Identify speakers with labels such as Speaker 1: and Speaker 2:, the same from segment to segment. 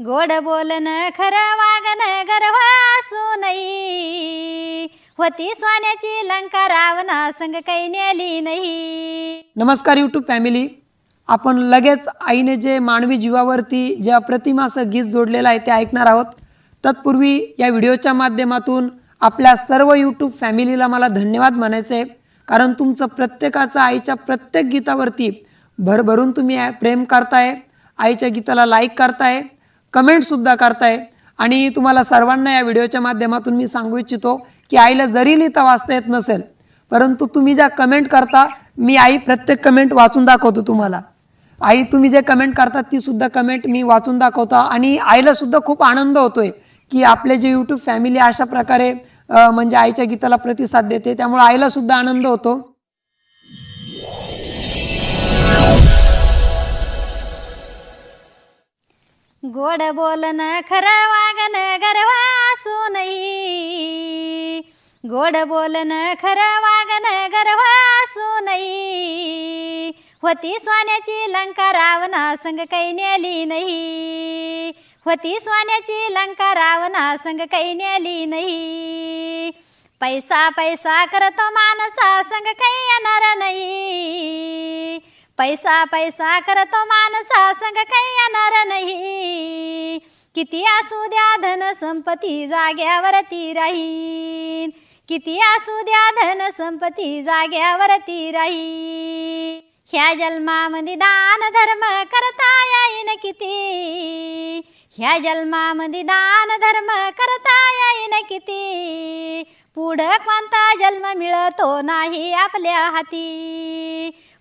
Speaker 1: गोड बोलन खरं वागन गर्वासू नाही होती सोन्याची लंका रावणा संग काही नेली नाही
Speaker 2: नमस्कार यूट्यूब फॅमिली आपण लगेच आईने जे मानवी जीवावरती जे अप्रतिम असं गीत जोडलेलं आहे ते ऐकणार आहोत. तत्पूर्वी या व्हिडिओच्या माध्यमातून आपल्या सर्व यूट्यूब फॅमिलीला मला धन्यवाद म्हणायचे आहे. कारण तुमचं प्रत्येकाचं आईच्या प्रत्येक गीतावरती भरभरून तुम्ही प्रेम करताय आईच्या गीताला लाईक करताय कमेंटसुद्धा करताय. आणि तुम्हाला सर्वांना या व्हिडिओच्या माध्यमातून मी सांगू इच्छितो की आईला जरी लिहिता वाचता येत नसेल परंतु तुम्ही ज्या कमेंट करता मी आई प्रत्येक कमेंट वाचून दाखवतो तुम्हाला. आई तुम्ही जे कमेंट करता ती सुद्धा कमेंट मी वाचून दाखवतो. आणि आईला सुद्धा खूप आनंद होतोय की आपले जे यूट्यूब फॅमिली अशा प्रकारे म्हणजे आईच्या गीताला प्रतिसाद देते. त्यामुळे आईला सुद्धा आनंद होतो.
Speaker 1: गोड बोलन खरं वागन गरवासूनही नाही गोड बोलन खरं वागन गर्व नाही होती सोन्याची लंका रावणा संग काही नेली नाही. होती सोन्याची लंका रावणा संग काही नेली नाही. पैसा पैसा करतो माणसा संग काही येणार नाही. पैसा पैसा करतो माणसा संग काही येणार नाही. किती असू द्या धन संपत्ती जाग्यावरती राहीन किती असू द्या धन संपत्ती जाग्यावरती राहीन ह्या जन्मामध्ये दान धर्म करता येईन किती. ह्या जन्मामध्ये दान धर्म करता येईन किती. पुढं कोणता जन्म मिळतो नाही आपल्या हाती.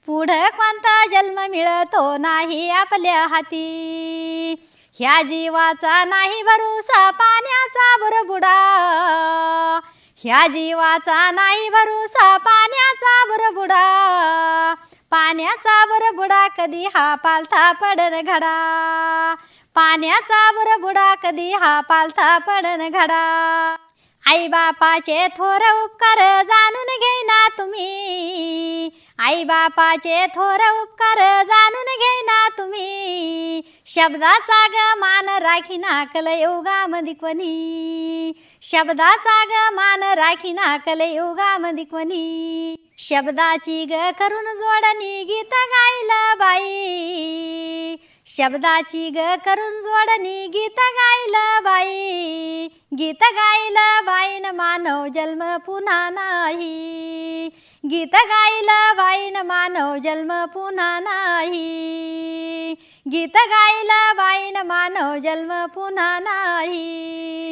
Speaker 1: पुढं कोणता जन्म मिळतो नाही आपल्या हाती? ह्या जीवाचा नाही भरूसा पाण्याचा बुरबुडा ह्या जीवाचा नाही भरूसा पाण्याचा बुरबुडा पाण्याचा बुरबुडा कधी हा पालथा पडन घडा? पाण्याचा बुरबुडा कधी हा पालथा पडन घडा? आई बापाचे थोर उपकार जाणून घेना तुम्ही. आई बापाचे थोर उपकार जाणून घेईना तुम्ही. शब्दाचा ग मान राखीना कलयुगामध्ये कोणी. शब्दाचा ग मान राखीना कलयुगामध्ये कोणी. शब्दाची ग करून जोडणी गीत गायलं बाई. शब्दाची ग करून जोडणी गीत गायलं बाई. गीत गायलं बाईन मानव जन्म पुन्हा नाही. गीत गायला बाईन मानव जन्म पुन्हा नाही. गीत गायला बाईन मानव जन्म पुन्हा नाही.